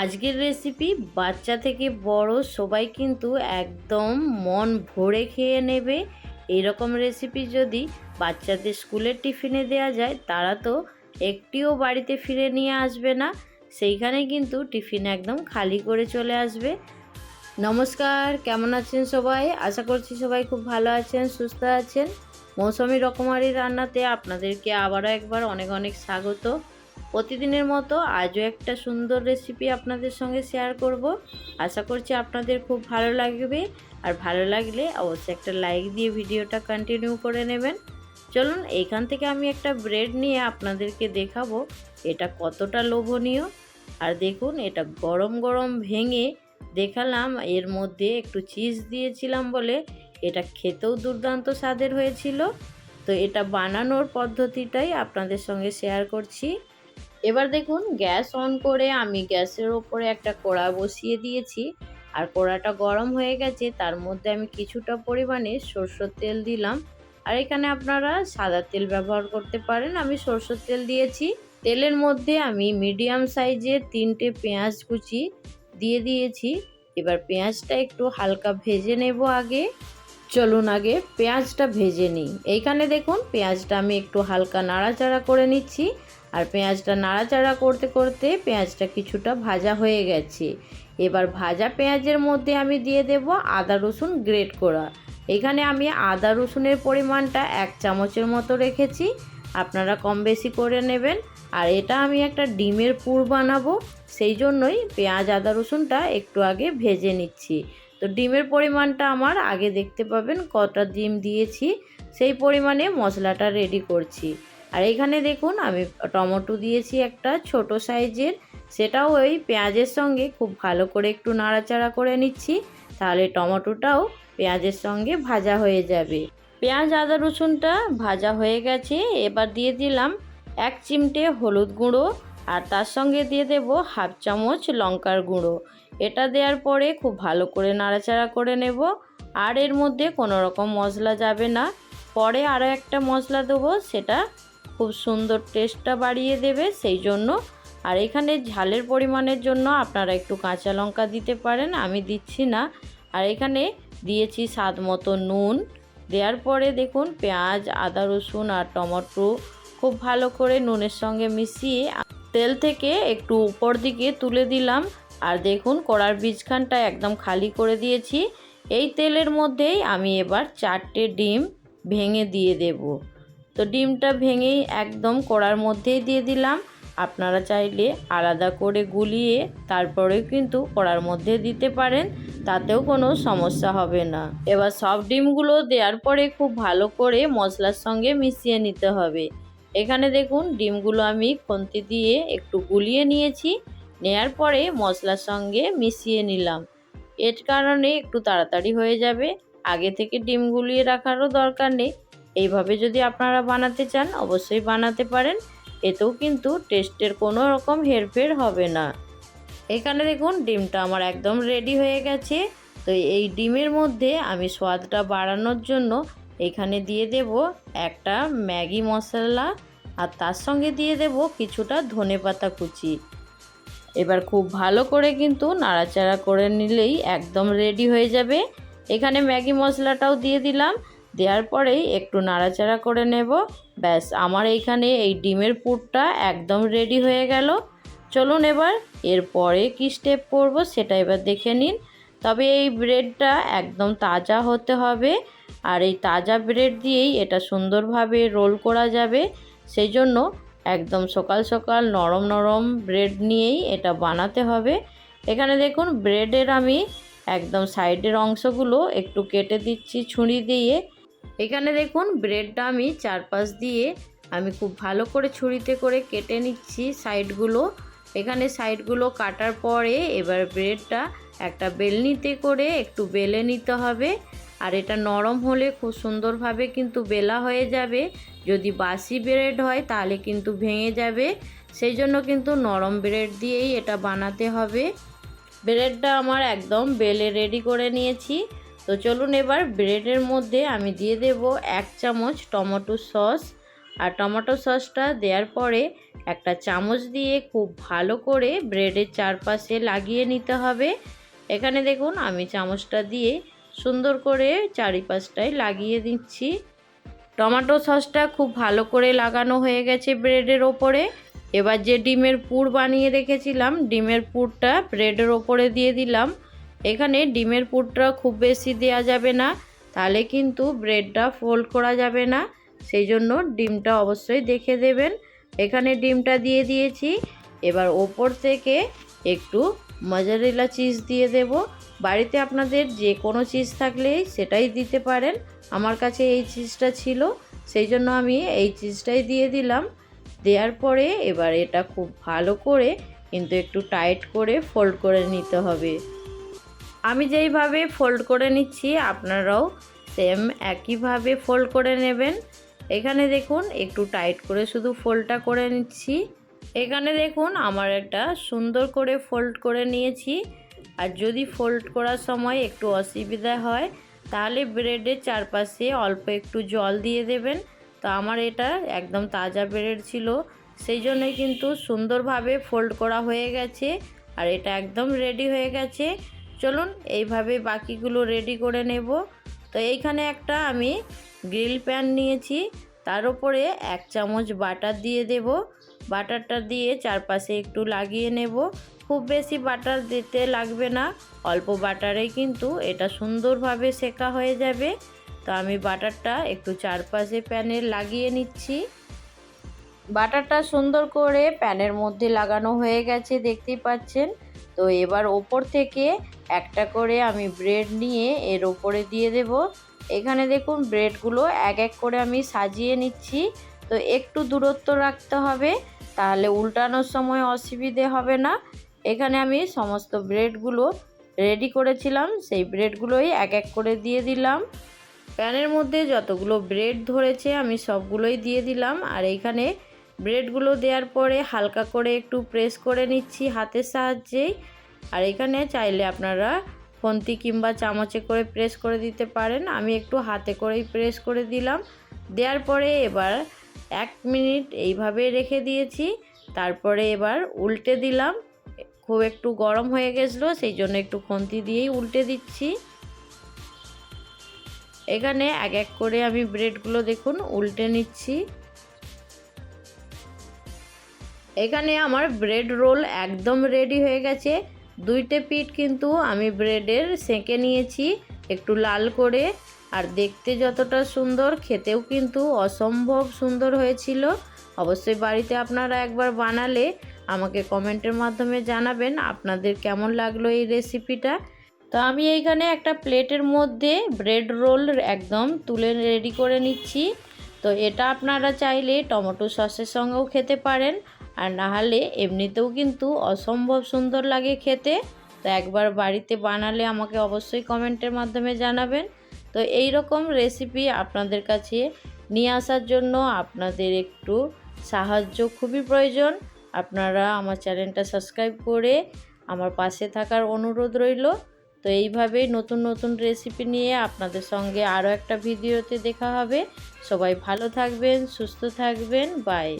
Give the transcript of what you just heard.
আজকের রেসিপি বাচ্চা থেকে বড় সবাই কিন্তু একদম মন ভরে খেয়ে নেবে। এরকম রেসিপি যদি বাচ্চাদের স্কুলের টিফিনে দেওয়া যায়, তারা তো একটিও বাড়িতে ফিরে নিয়ে আসবে না। সেইখানে কিন্তু টিফিন একদম খালি করে চলে আসবে। নমস্কার, কেমন আছেন সবাই? আশা করছি সবাই খুব ভালো আছেন, সুস্থ আছেন। মৌসুমি রকমারি রান্নাতে আপনাদেরকে আবারও একবার অনেক অনেক স্বাগত। প্রতিদিনের মতো আজও একটা সুন্দর রেসিপি আপনাদের সঙ্গে শেয়ার করব। আশা করছি আপনাদের খুব ভালো লাগবে। আর ভালো লাগলে অবশ্যই একটা লাইক দিয়ে ভিডিওটা কন্টিনিউ করে নেবেন। চলুন এইখান থেকে আমি একটা ব্রেড নিয়ে আপনাদেরকে দেখাবো। এটা কতটা লোভনীয়। আর দেখুন, এটা গরম গরম ভেঙে দেখালাম। এর মধ্যে একটু চিজ দিয়েছিলাম বলে এটা খেতেও দুর্দান্ত স্বাদের হয়েছিল। তো এটা বানানোর পদ্ধতিটাই আপনাদের সঙ্গে শেয়ার করছি। এবার দেখুন, গ্যাস অন করে আমি গ্যাসের ওপরে একটা কড়া বসিয়ে দিয়েছি। আর কড়াটা গরম হয়ে গেছে, তার মধ্যে আমি কিছুটা পরিমাণে সরষের তেল দিলাম। আর এখানে আপনারা সাদা তেল ব্যবহার করতে পারেন। আমি সরষের তেল দিয়েছি। তেলের মধ্যে আমি মিডিয়াম সাইজের তিনটে পেঁয়াজ কুচি দিয়ে দিয়েছি। এবার পেঁয়াজটা একটু হালকা ভেজে নেব আগে। চলুন আগে পেঁয়াজটা ভেজে নিই। এইখানে দেখুন, পেঁয়াজটা আমি একটু হালকা নাড়াচাড়া করে নিচ্ছি। আর পেঁয়াজটা নাড়াচাড়া করতে করতে পেঁয়াজটা কিছুটা ভাজা হয়ে গেছে। এবার ভাজা পেঁয়াজের মধ্যে আমি দিয়ে দেব আদা রসুন গ্রেট করা। এখানে আমি আদা রসুনের পরিমাণটা এক চামচের মতো রেখেছি। আপনারা কম বেশি করে নেবেন। আর এটা আমি একটা ডিমের পুর বানাবো। সেই জন্যই পেঁয়াজ, আদা রসুনটা একটু আগে ভেজে নিচ্ছি। তো ডিমের পরিমাণটা আমার আগে দেখতে পাবেন কটা ডিম দিয়েছি। সেই পরিমাণে মশলাটা রেডি করছি। আর এখানে দেখুন, আমি টমেটো দিয়েছি একটা ছোট সাইজের। সেটাও ওই পেঁয়াজের সঙ্গে খুব ভালো করে একটু নাড়াচাড়া করে নিচ্ছি, তাহলে টমেটোটাও পেঁয়াজের সঙ্গে ভাজা হয়ে যাবে। পেঁয়াজ, আদা, রসুনটা ভাজা হয়ে গেছে। এবার দিয়ে দিলাম এক চিমটে হলুদ গুঁড়ো আর তার সঙ্গে দিয়ে দেব হাফ চামচ লঙ্কার গুঁড়ো। এটা দেওয়ার পরে খুব ভালো করে নাড়াচাড়া করে নেব। আর এর মধ্যে কোনো রকম মশলা যাবে না। পরে আরও একটা মশলা দেবো, সেটা খুব সুন্দর টেস্টটা বাড়িয়ে দেবে, সেই জন্য। আর এখানে ঝালের পরিমাণের জন্য আপনারা একটু কাঁচা লঙ্কা দিতে পারেন, আমি দিচ্ছি না। আর এখানে দিয়েছি স্বাদ মতো নুন। দেওয়ার পরে দেখুন, পেঁয়াজ, আদা রসুন আর টমেটো খুব ভালো করে নুনের সঙ্গে মিশিয়ে তেল থেকে একটু উপর দিকে তুলে দিলাম। আর দেখুন, কড়ার বীজখানটা একদম খালি করে দিয়েছি। এই তেলের মধ্যেই আমি এবার চারটে ডিম ভেঙে দিয়ে দেব। তো ডিমটা ভেঙেই একদম কড়ার মধ্যেই দিয়ে দিলাম। আপনারা চাইলে আলাদা করে গুলিয়ে তারপরেও কিন্তু কড়ার মধ্যে দিতে পারেন, তাতেও কোনো সমস্যা হবে না। এবার সব ডিমগুলো দেওয়ার পরে খুব ভালো করে মশলার সঙ্গে মিশিয়ে নিতে হবে। এখানে দেখুন, ডিমগুলো আমি খন্তি দিয়ে একটু গুলিয়ে নিয়েছি, নেয়ার পরে মশলার সঙ্গে মিশিয়ে নিলাম। এর কারণে একটু তাড়াতাড়ি হয়ে যাবে। আগে থেকে ডিম গুলিয়ে রাখারও দরকার নেই। এইভাবে যদি আপনারা বানাতে চান, অবশ্যই বানাতে পারেন। এতেও কিন্তু টেস্টের কোনো রকম হেরফের হবে না। এখানে দেখুন, ডিমটা আমার একদম রেডি হয়ে গেছে। তো এই ডিমের মধ্যে আমি স্বাদটা বাড়ানোর জন্য এখানে দিয়ে দেব একটা ম্যাগি মশলা আর তার সঙ্গে দিয়ে দেব কিছুটা ধনে পাতা কুচি। এবার খুব ভালো করে কিন্তু নাড়াচাড়া করে নিলেই একদম রেডি হয়ে যাবে। এখানে ম্যাগি মশলাটাও দিয়ে দিলাম। দেওয়ার পরেই একটু নাড়াচাড়া করে নেব। ব্যাস, আমার এইখানে এই ডিমের পুরটা একদম রেডি হয়ে গেল। চলুন এবার এরপরে কি স্টেপ করব সেটা এবার দেখে নিন। তবে এই ব্রেডটা একদম তাজা হতে হবে আর এই তাজা ব্রেড দিয়েই এটা সুন্দরভাবে রোল করা যাবে। সেই জন্য একদম সকাল সকাল নরম নরম ব্রেড নিয়েই এটা বানাতে হবে। এখানে দেখুন ব্রেডের আমি একদম সাইডের অংশগুলো একটু কেটে দিচ্ছি ছুরি দিয়ে। এখানে দেখুন ব্রেডটা আমি চারপাশ দিয়ে আমি খুব ভালো করে ছুরিতে করে কেটে নিচ্ছি সাইডগুলো। এখানে সাইডগুলো কাটার পরে এবার ব্রেডটা একটা বেলনিতে করে একটু বেলে নিতে হবে। আর এটা নরম হলে খুব সুন্দরভাবে কিন্তু বেলা হয়ে যাবে। যদি বাসি ব্রেড হয় তাহলে কিন্তু ভেঙে যাবে। সেই জন্য কিন্তু নরম ব্রেড দিয়েই এটা বানাতে হবে। ব্রেডটা আমার একদম বেলে রেডি করে নিয়েছি। তো চলুন এবার ব্রেডের মধ্যে আমি দিয়ে দেব এক চামচ টমেটো সস। আর টমেটো সসটা দেওয়ার পরে একটা চামচ দিয়ে খুব ভালো করে ব্রেডের চারপাশে লাগিয়ে নিতে হবে। এখানে দেখুন আমি চামচটা দিয়ে সুন্দর করে চারিপাশটায় লাগিয়ে দিচ্ছি। টমেটো সসটা খুব ভালো করে লাগানো হয়ে গেছে ব্রেডের ওপরে। এবার যে ডিমের পুর বানিয়ে রেখেছিলাম, ডিমের পুরটা ব্রেডের ওপরে দিয়ে দিলাম। এখানে ডিমের পুরটা খুব বেশি দেওয়া যাবে না, তাহলে কিন্তু ব্রেডটা ফোল্ড করা যাবে না। সেই জন্য ডিমটা অবশ্যই দেখে দেবেন। এখানে ডিমটা দিয়ে দিয়েছি। এবার ওপর থেকে একটু মজারেলা চিজ দিয়ে দেব। বাড়িতে আপনাদের যে কোনো চিজ থাকলেই সেটাই দিতে পারেন। আমার কাছে এই চিজটা ছিল, সেই জন্য আমি এই চিজটাই দিয়ে দিলাম। দেওয়ার পরে এবার এটা খুব ভালো করে কিন্তু একটু টাইট করে ফোল্ড করে নিতে হবে। আমি যেইভাবে ফোল্ড করে নিচ্ছি, আপনারাও সেম একইভাবে ফোল্ড করে নেবেন। এখানে দেখুন, একটু টাইট করে শুধু ফোল্ডটা করে নিচ্ছি। এখানে দেখুন, আমার একটা সুন্দর করে ফোল্ড করে নিয়েছি। আর যদি ফোল্ড করার সময় একটু অসুবিধা হয়, তাহলে ব্রেডের চারপাশে অল্প একটু জল দিয়ে দেবেন। তো আমার এটা একদম তাজা ব্রেড ছিল। সেই জন্যই কিন্তু সুন্দরভাবে ফোল্ড করা হয়ে গেছে। আর এটা একদম রেডি হয়ে গেছে। চলুন এইভাবে বাকিগুলো রেডি করে নেব। তো এইখানে একটা আমি গ্রিল প্যান নিয়েছি, তার উপরে এক চামচ বাটার দিয়ে দেব। বাটারটা দিয়ে চারপাশে একটু লাগিয়ে নেব। খুব বেশি বাটার দিতে লাগবে না, অল্প বাটারেই কিন্তু এটা সুন্দরভাবে সেকা হয়ে যাবে। তো আমি বাটারটা একটু চারপাশে প্যানে লাগিয়ে নিচ্ছি। বাটারটা সুন্দর করে প্যানের মধ্যে লাগানো হয়ে গেছে, দেখতেই পাচ্ছেন। তো এবার ওপর থেকে একটা করে আমি ব্রেড নিয়ে এর ওপরে দিয়ে দেব। এখানে দেখুন ব্রেডগুলো এক এক করে আমি সাজিয়ে নিচ্ছি। তো একটু দূরত্ব রাখতে হবে, তাহলে উল্টানোর সময় অসুবিধে হবে না। এখানে আমি সমস্ত ব্রেডগুলো রেডি করেছিলাম, সেই ব্রেডগুলোই এক এক করে দিয়ে দিলাম। প্যানের মধ্যে যতগুলো ব্রেড ধরেছে আমি সবগুলোই দিয়ে দিলাম। আর এইখানে ব্রেডগুলো দেওয়ার পরে হালকা করে একটু প্রেস করে নিচ্ছি হাতের সাহায্যেই আর এখানে চাইলে আপনারা ফন্তি কিংবা চামচে করে প্রেস করে দিতে পারেন। আমি একটু হাতে করেই প্রেস করে দিলাম। দেওয়ার পরে এবার এক মিনিট এইভাবে রেখে দিয়েছি। তারপরে এবার উল্টে দিলাম। খুব একটু গরম হয়ে গেছিল, সেই জন্য একটু খন্তি দিয়েই উল্টে দিচ্ছি। এখানে এক এক করে আমি ব্রেডগুলো দেখুন উল্টে নিচ্ছি। এখানে আমার ব্রেড রোল একদম রেডি হয়ে গেছে। দুইটে পিঠ কিন্তু আমি ব্রেডের সেঁকে নিয়েছি একটু লাল করে। আর দেখতে যতটা সুন্দর, খেতেও কিন্তু অসম্ভব সুন্দর হয়েছিল। অবশ্যই বাড়িতে আপনারা একবার বানালে আমাকে কমেন্টের মাধ্যমে জানাবেন আপনাদের কেমন লাগল এই রেসিপিটা। তো আমি এইখানে একটা প্লেটের মধ্যে ব্রেড রোল একদম তুলে রেডি করে নিচ্ছি। তো এটা আপনারা চাইলে টমেটো সসের সঙ্গেও খেতে পারেন। আর না হলে এমনিতেও কিন্তু অসম্ভব সুন্দর লাগে খেতে। তো একবার বাড়িতে বানালে আমাকে অবশ্যই কমেন্টের মাধ্যমে জানাবেন। তো এই রকম রেসিপি আপনাদের কাছে নিয়ে আসার জন্য আপনাদের একটু সাহায্য খুবই প্রয়োজন। আপনারা আমার চ্যানেলটা সাবস্ক্রাইব করে আমার পাশে থাকার অনুরোধ রইল। তো এইভাবেই নতুন নতুন রেসিপি নিয়ে আপনাদের সঙ্গে আরও একটা ভিডিওতে দেখা হবে। সবাই ভালো থাকবেন, সুস্থ থাকবেন বাই